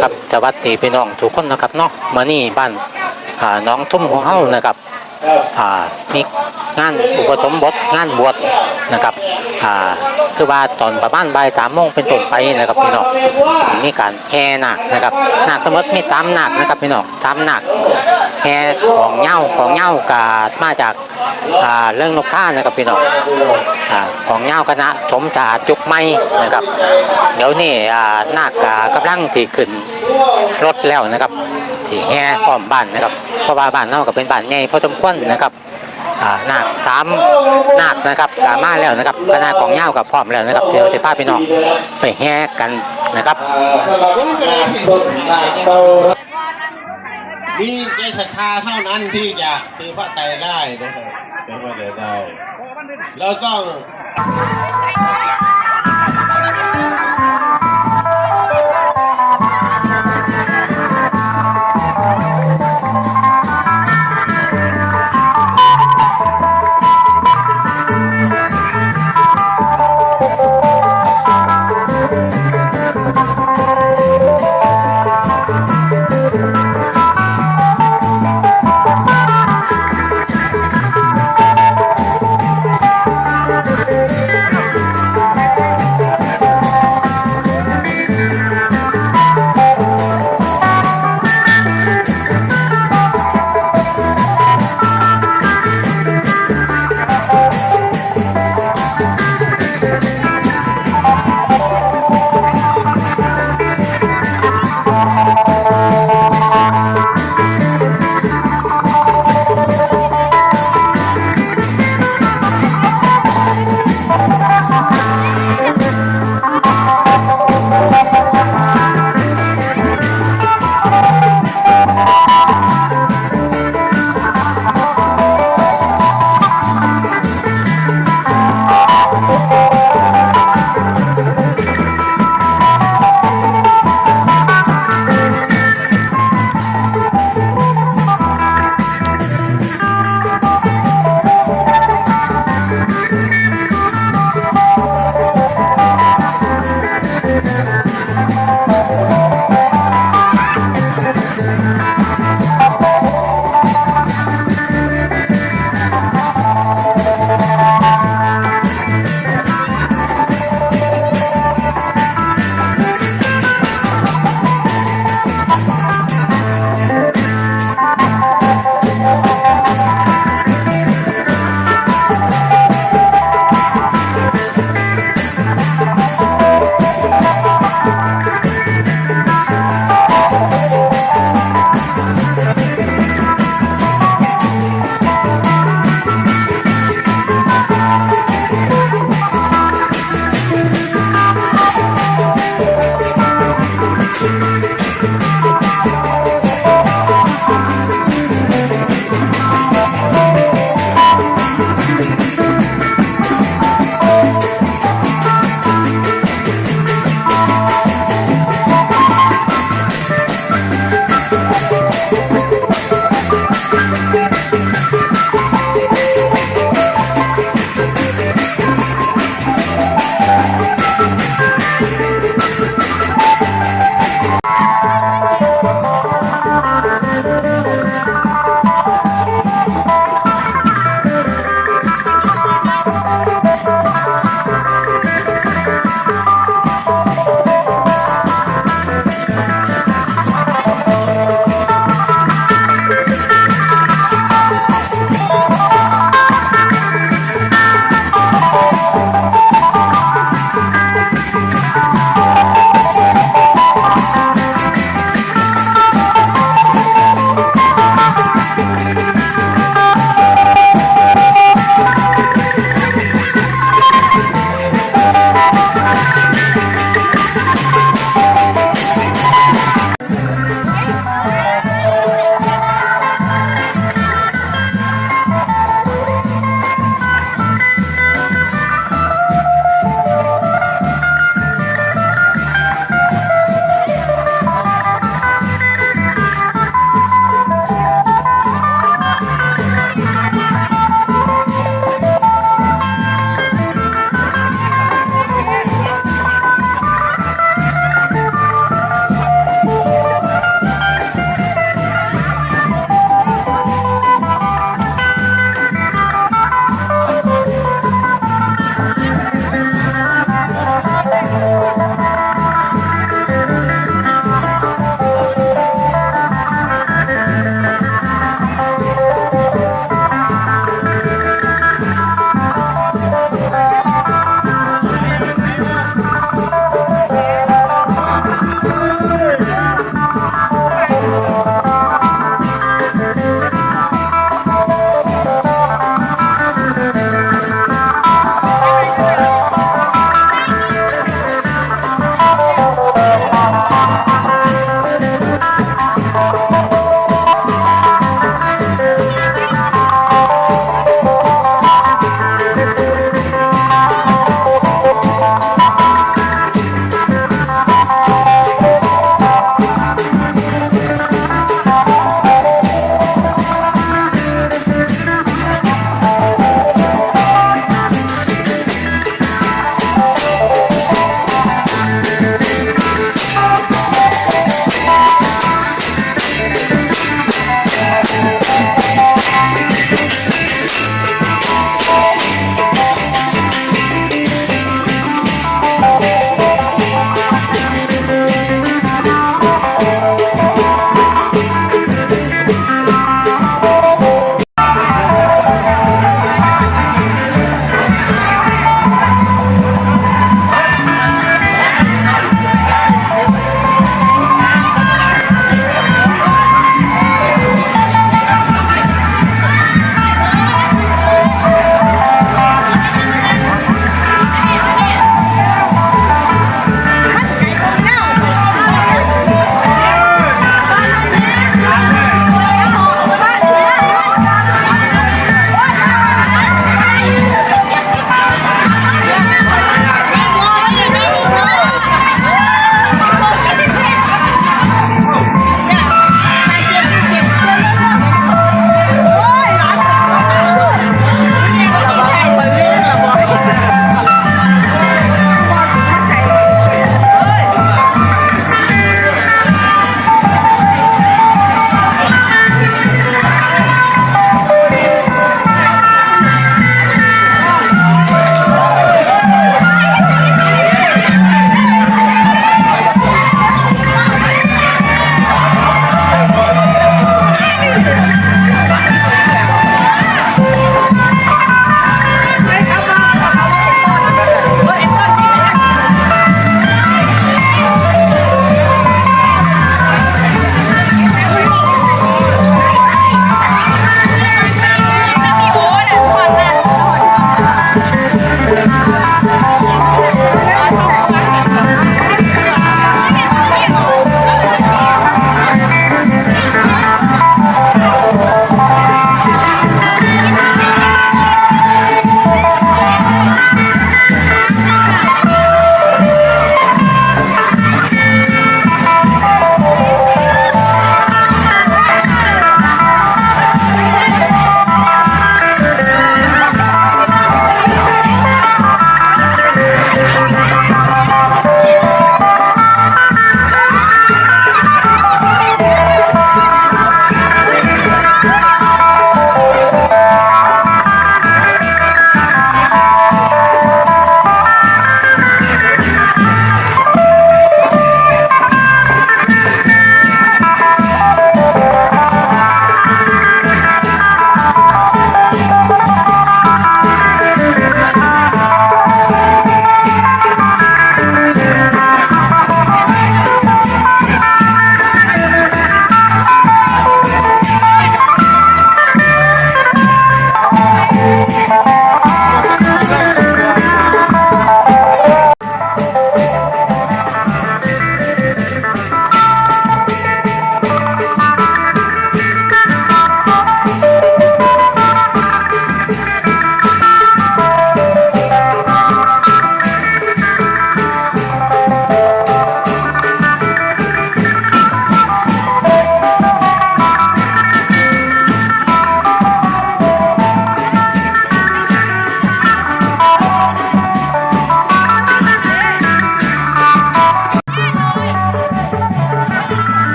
ครับสวัสดีพี่น้องทุกคนนะครับเนาะมานี่บ้านอ่าน้องทุ่มของเฮานะครับอ่ามีงานอุปสมบทงานบวชนะครับอ่าคือว่าตอนประมาณบ่ายสามโมงเป็นต้นไปนะครับพี่น้องมีการแห่นาคนะครับนาคสมมติมีตามนาคนะครับพี่น้องตามนาคแห่ของเหย้าของเหย้ากาดมาจาก อ่าเรื่องนกท่านะครับพี่น้องอ่าของเหย้าคณะสมจาจุกไม้นะครับ เดี๋ยวนี้อ่านาคกากำลังที่ขึ้นรถแล้วนะครับที่แห่อ้อมบ้านนะครับเพราะว่าบ้านเฮาก็เป็นบ้านใหญ่พอสมควรนะครับนาคสามนาคนะครับกามาแล้วนะครับคณะของเหย้ากับพร้อมแล้วนะครับเดี๋ยวจะพาพี่น้องไปแห่กันนะครับมีใจศรัทธาเท่านั้นที่จะถือพระไตรได้นะครับ ถือพระ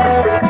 Música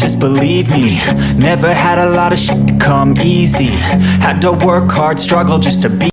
just believe me. Never had a lot of shit come easy. Had to work hard, struggle just to be.